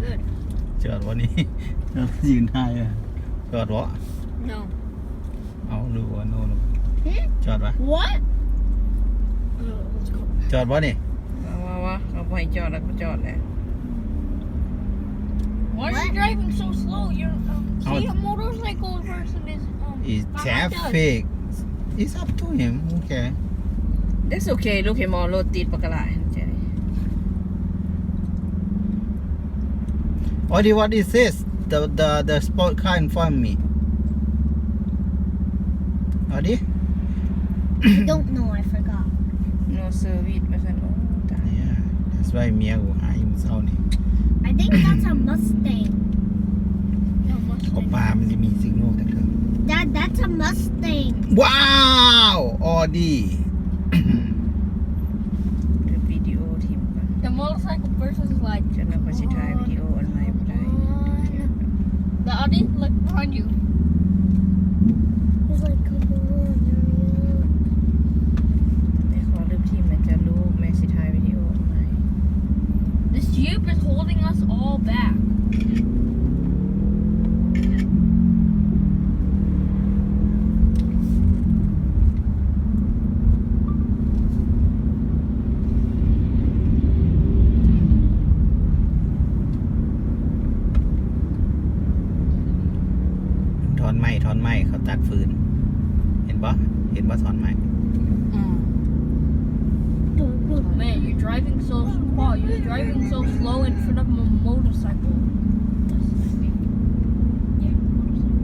good. จอดวะนี่ ยืนทายอ่ะจอดวะ No. เอาดูว่าโน่นจอดวะ What? Oh, let's go. จอดวะนี่ เอาวะวะเอาไปจอดแล้วก็จอดแหละ Why are you driving so slow? You're um, Oh. see a motorcycle person is um. is behind us. traffic it's up to him okay That's okay ลูกเห็นมอรถติดปะกะลาย เจ๊ what is what is this the the the sport car in front of me เอาดิ Don't know, I forgot. no service มาสั่นโอ้ตาย yeah that's why เมียกูหาอยู่เศร้านี่ I think that's a Mustang. No, เขา Mustang. ปลามันจะมีสิกโนแต่เธอ Dad, that's a Mustang. ว้าวออดี้ ดูวิดีโอทีมกัน The motorcycle person is like. ฉันเอาไปสิถ่าย ถอนไม้ถอนไม้เขาตัดฟืน เห็นปะเห็นปะถอนไม้ Man, you're driving so wow, you're driving so slow in front of a motorcycle. That's, I think. Yeah, motorcycle.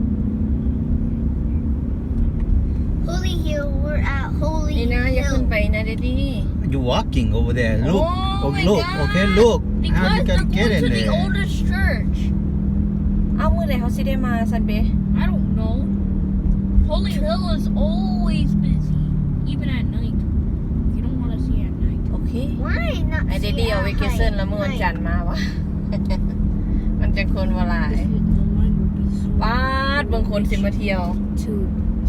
Holy Hill, we're at Holy นี่นะอย่าขึ้น Hill. ไปนะเดดดี้ you walking over there look Oh my look God. okay look how Because you they're can get going in to the there oldest church. เอามือไหนเขาสิได้มาซันเบ I don't know. Holy Hill is always busy, even at night. You don't want to see at night. โอเค Why not? ไอเดดดี้เอา see ไว at เกเซิล height? แล้วเมื่อวัน Height. จันทร์มาวะ มันจะคนเวลาย This, the line will be so ป้าดบางคนสิมาเที่ยว too.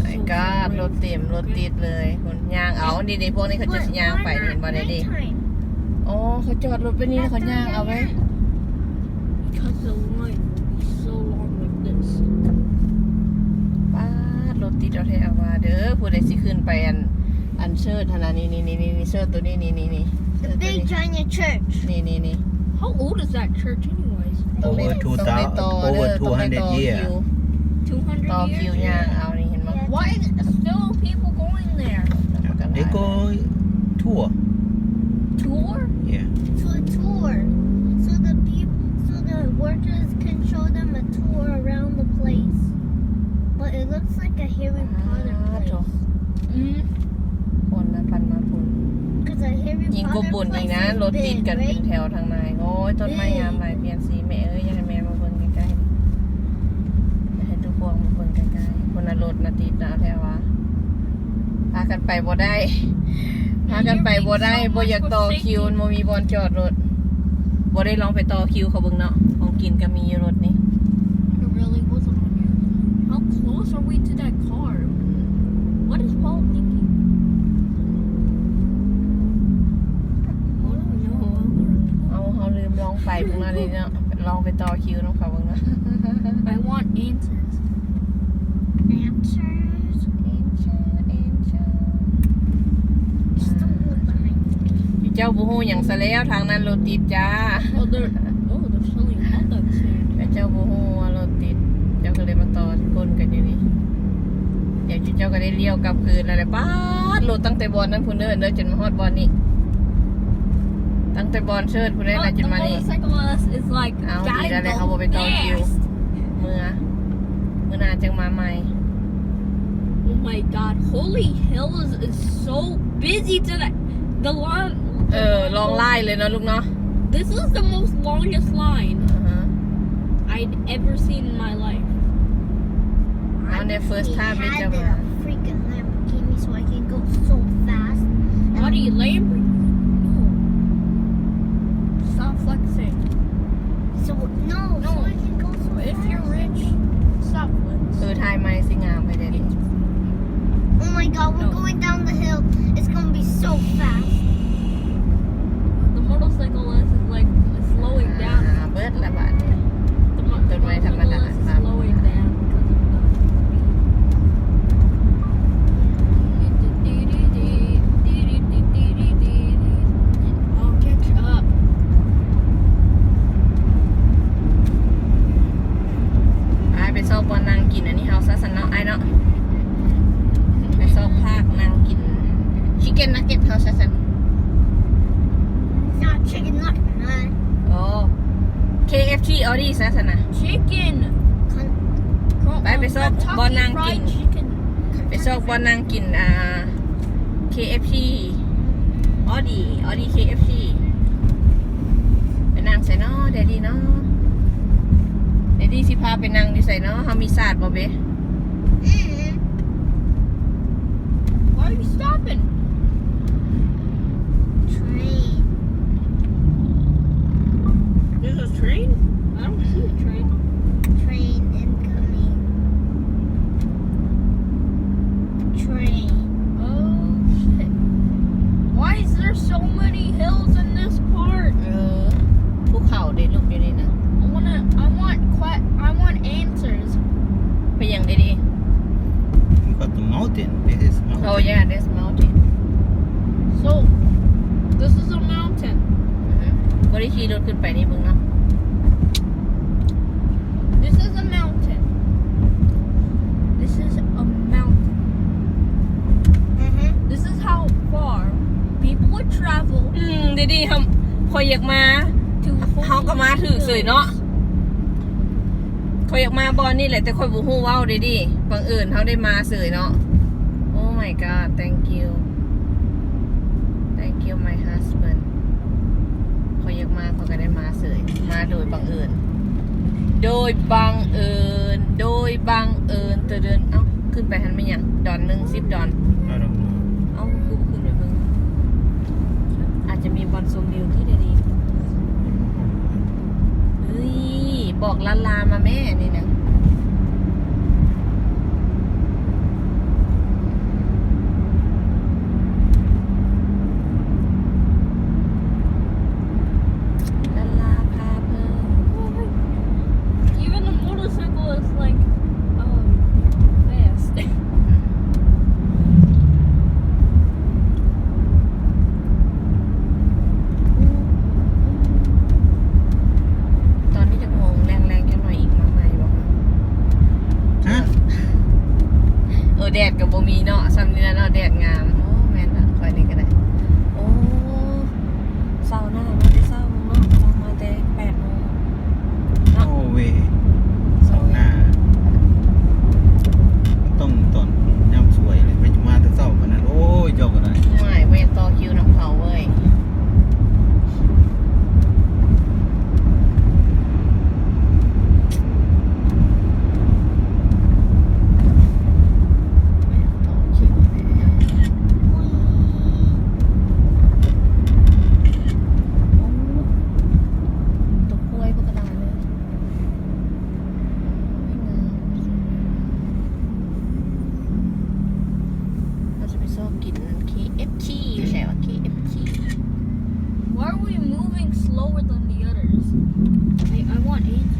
ไอ้กาดรถเต็มรถติดเลยคนย่างเอาดีดีๆพวกนี้เขาจะ But สิย่าง why ไป not เห็นบ่ได้ดิ nighttime? อ๋อเขาจอดรถไปนี่แล้วเขาย่างเอาไว้ Because the line will be so long like this. ป้าดรถติดเอาแท้เอาว่าเด้อผู้ใดสิขึ้นไปอันอันเชิดธนานี่นี่นี่นี่เชิดตัวนี้นี่นี่นี่เชิด The ตัว big นี้ giant church. นี่นี่นี่ How old is that church, anyways? ต้องได้ over ต้องได้ต่อ 2000 over เด้อต้องได้ต่อ 200 year คิว 200 ต่อคิว years? ย่างเอานี่เห็นไหม Why is still people going there? they go tour Tour? yeah To a tour. So the people, so the workers can show them a tour looks like a Harry Potter Ah, place. Mm. คนนะพันมาพุ่น Because a Harry ยิงก Potter บุญอีก place นะ is รถติด big, กันเป็น right? แถวทางในโอ้ยต้นไม้งามหลายเปลี่ยนสีแม่เอ้ยอยากให้แม่มาเบิ่งใกล้ๆอยากให้ทุกพวงมาเบิ่งใกล้ๆคนน่ะรถน่ะติดนะเอาแถวว่าพากันไปบ่ได้พากันไปบ่ได้บ่อยากต่อคิวมันบ่มีบอลจอดรถบ่ได้ลองไปต่อคิวเขาเบิ่งเนาะของกินก็มีอยู่รถนี่ It really wasn't on your. How close are we to that car? What is Paul thinking? I don't know. เอาเฮาลืมลองไปพวกนั้นนี่เนาะลองไป ต่อคิวน้องเขาเบิ่งเนาะ I want answers. Answers. Just don't look behind me. เจ้าบูฮูหยังซะแล้วทางนั้นรถติดจ้า Oh, they're oh they're selling hot dogs here. แต่เจ้าบูฮูว่ารถติด เจ้าก็เลยมาต่อคนกันอยู่นี่เดี๋ยวเจ้าก็ได้เลี้ยวกลับคืนแล้วแหละป้าดรถตั้งแต่บอลนั้นพุ่นเดินเดินจนมาฮอดบอลนี่ ตั้งแต่บอลเชิดพุ่นได้ Oh, ละจ the นมานี่ motorcyclist is like Áo gì gotta ra đây, go không có bê tông chiều. fast. เมื่อเมื่อหนาจังมาใหม่ Oh my god, Holy Hills is so busy today. The line. เออ ลองไล่เลยเนาะลูกเนาะ This is the most longest line อ่าฮะ I'd ever seen in my life. เอาใน first He time ได้ had จะ the มา freaking Lamborghini so I can go so fast. How do you Lamborghini? your time minusing arm with it. Oh my god, we're no. going down the hill. It's gonna be so fast. The motorcycle is like slowing down. Uh, the motorcycle is slowing down. กินอ่า KFC ออดีออดี KFC ไปนั่งใส่เนาะเดดดี้เนาะเดดดี้สิพาไปนั่งดิใส่เนาะเฮามีศาสตร์บ่เบ้ Why are you stopping? Train. There's a train? I don't see a train. Train incoming. Train. Oh shit. Why is there so many hills in this part? เออภูเขาเด็ดลูกอยู่นี่นะ I wanna I want que- I want answers. ไปยังเดดดี้ You got the mountain this is mountain โอ้ย yeah there's mountain So this is a mountain. บ่ได้ขี่รถขึ้นไปนี่เบิ่งเนาะ This is a mountain. This is a mountain. Uh-huh. This is how far people would travel อืมเดีเฮาคอยอยากมา to เฮาก็มาถือเสยเนาะคอยอยากมาบอลนี่แหละแต่คอยบูฮู้เว้าเดดดี้บังเอิญเขาได้มาเสยเนาะ Oh my god thank you thank you my husband คอยอยากมาเขาก็ได้มาเสยมาโดยบังเอิญโดยบังเอิญโดยบังเอิญเตอเดินเอ้าขึ้นไปหันไม่ยังดอนหนึ่งสิบดอน I don't know เอ้าคือบ่ขึ้นไปเบิ่งอา จะมีบอลซูมวิวที่ดดีเฮ้ย บอกลาลามาแม่นี่นะ ลาลาพาเพลิน Even the motorcycle is like um fast. ตอนนี้จะงงแรงๆแค่หน่อยอีกมาใหม่บอกมา ฮะ เออ แดดกับบ่มีเนาะซ้ำนี่นะเนาะแดดงาม กิน KFC ใช่ว่า KFC Why are we moving slower than the others? I, I want answers.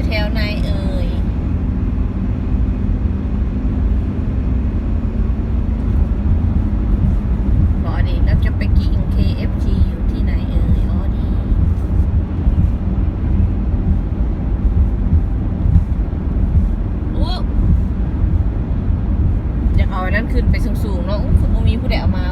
อยู่แถวไหนเอ่ยบอกดิเราจะไปกิน KFC อยู่ที่ไหนเอ่ยอ๋อดี Oh, อยากเอาอันนั้นขึ้นไปสูงๆเนาะคือบ่มีผู้ใดเอามา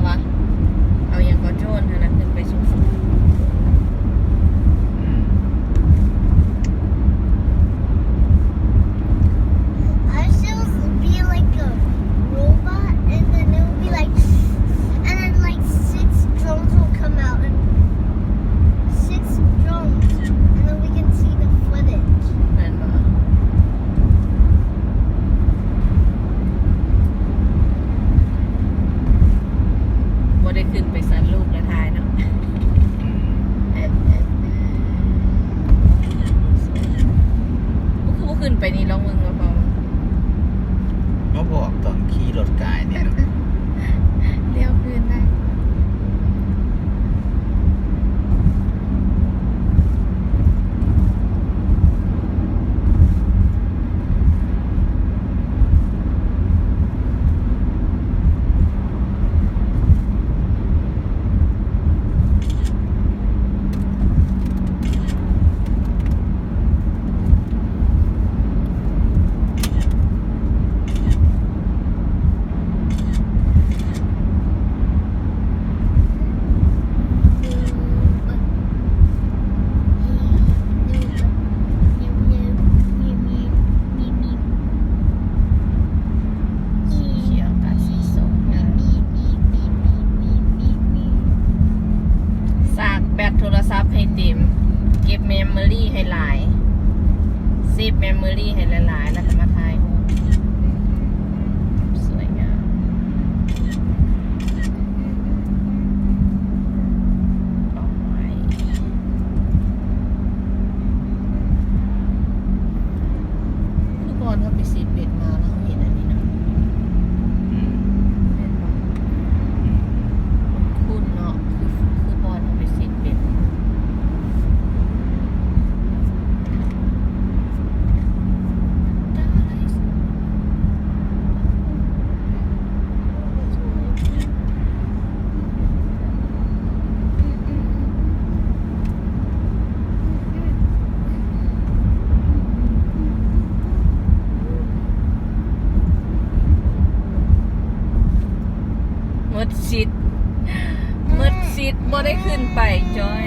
ซีดบ่ได้ขึ้นไปจอย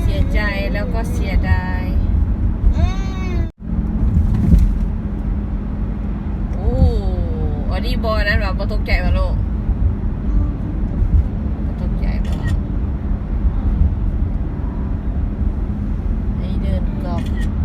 เสียใจแล้วก็เสียดายอู้อันนี้บอนั้นแบบบ่ตกใจมาโลกบ่ตกใจบ่ไอ้เดินกลับ